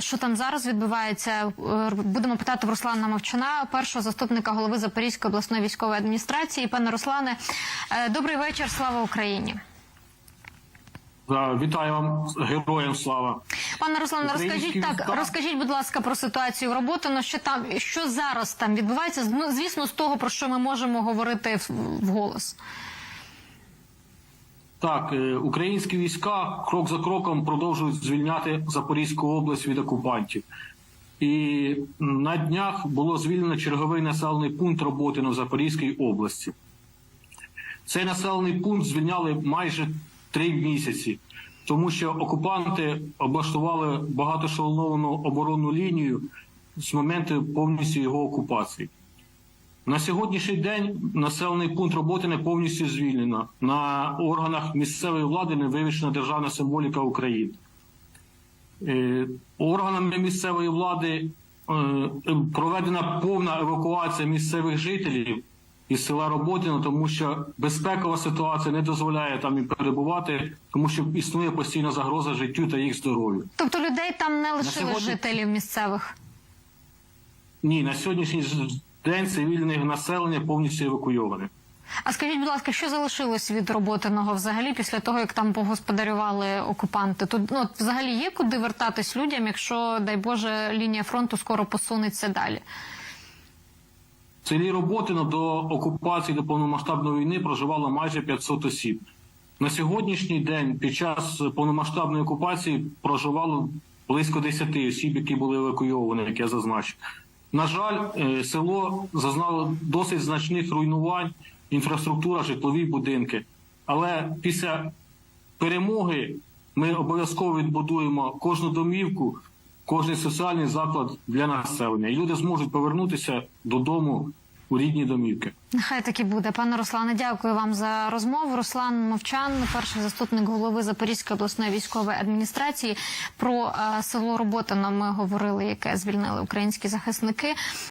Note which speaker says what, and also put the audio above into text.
Speaker 1: що там зараз відбувається. Е, Будемо питати в Руслана Мовчана, першого заступника голови Запорізької обласної військової адміністрації. Пане Руслане, е, добрий вечір. Слава Україні.
Speaker 2: Вітаю вам, героям слава.
Speaker 1: Пане Руслане, розкажіть так,
Speaker 2: війська-
Speaker 1: розкажіть, будь ласка, про ситуацію роботи. Ну що там, що зараз там відбувається? Ну, звісно, з того про що ми можемо говорити в- вголос.
Speaker 2: Так, е, українські війська крок за кроком продовжують звільняти Запорізьку область від окупантів. І на днях було звільнено черговий населений пункт роботи на Запорізькій області. Цей населений пункт звільняли майже три місяці, тому що окупанти облаштували багатошолоновану оборонну лінію з моменту повністю його окупації. На сьогоднішній день населений пункт роботи не повністю звільнено. На органах місцевої влади не вивішена державна символіка України. Е, Органами місцевої влади е, проведена повна евакуація місцевих жителів із села Роботино, тому що безпекова ситуація не дозволяє там їм перебувати, тому що існує постійна загроза життю та їх здоров'ю.
Speaker 1: Тобто людей там не лишили
Speaker 2: сьогодні-
Speaker 1: жителів місцевих.
Speaker 2: Ні, на сьогоднішній день цивільне населення повністю евакуйоване.
Speaker 1: А скажіть, будь ласка, що залишилось від роботиного взагалі після того, як там погосподарювали окупанти? Тут ну взагалі є куди вертатись людям, якщо дай Боже лінія фронту скоро посунеться далі.
Speaker 2: В селі Роботино до окупації до повномасштабної війни проживало майже 500 осіб. На сьогоднішній день під час повномасштабної окупації проживало близько 10 осіб, які були евакуйовані, як я зазначив. На жаль, е, село зазнало досить значних руйнувань, інфраструктура, житлові будинки. Але після перемоги ми обов'язково відбудуємо кожну домівку, кожний соціальний заклад для населення. І люди зможуть повернутися додому у рідні домівки.
Speaker 1: Нехай так і буде. Пане Руслане, дякую вам за розмову. Руслан Мовчан, перший заступник голови Запорізької обласної військової адміністрації. Про е, село Роботино ми говорили, яке звільнили українські захисники.